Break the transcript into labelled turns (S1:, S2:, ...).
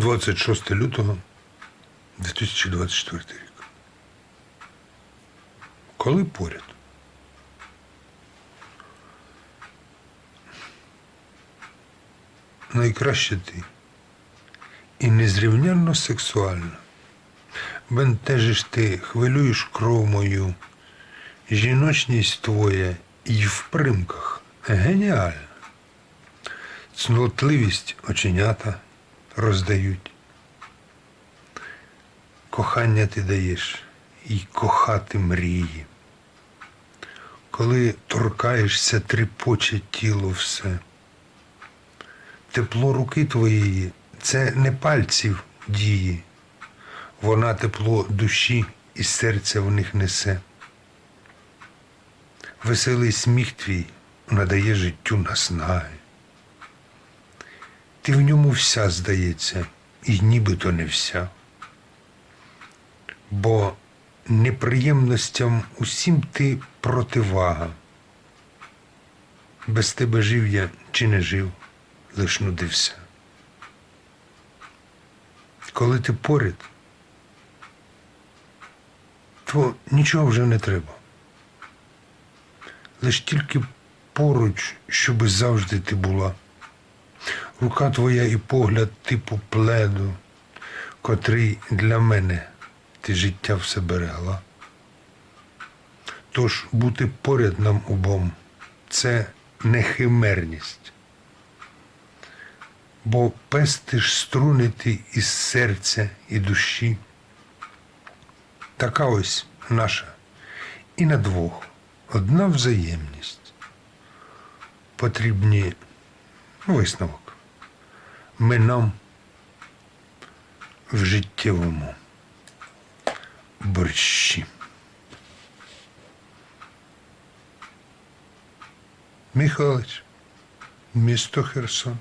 S1: 26 лютого 2024 рік. Коли поряд? Найкраще ти. І незрівнянно сексуальна. Бентежиш ти, хвилюєш кров мою, жіночність твоя і в примках геніальна. Цнотливість оченята роздають. Кохання ти даєш і кохати мрії. Коли торкаєшся, тріпоче тіло все. Тепло руки твоєї це не пальців дії. Вона тепло душі і серця в них несе. Веселий сміх твій надає життю наснаги. Ти в ньому вся, здається, і нібито не вся. Бо неприємностям усім ти противага. Без тебе жив я чи не жив, лиш нудився. Коли ти поряд, то нічого вже не треба. Лиш тільки поруч, щоби завжди ти була. Рука твоя і погляд типу пледу, котрий для мене ти життя все берегла. Тож бути поряд нам обом це не химерність. Бо пестиш струни ти із серця і душі. Така ось наша і на двох одна взаємність. Потрібні висновок. Ми нам в життєвому борщі. Михайлович, місто Херсон.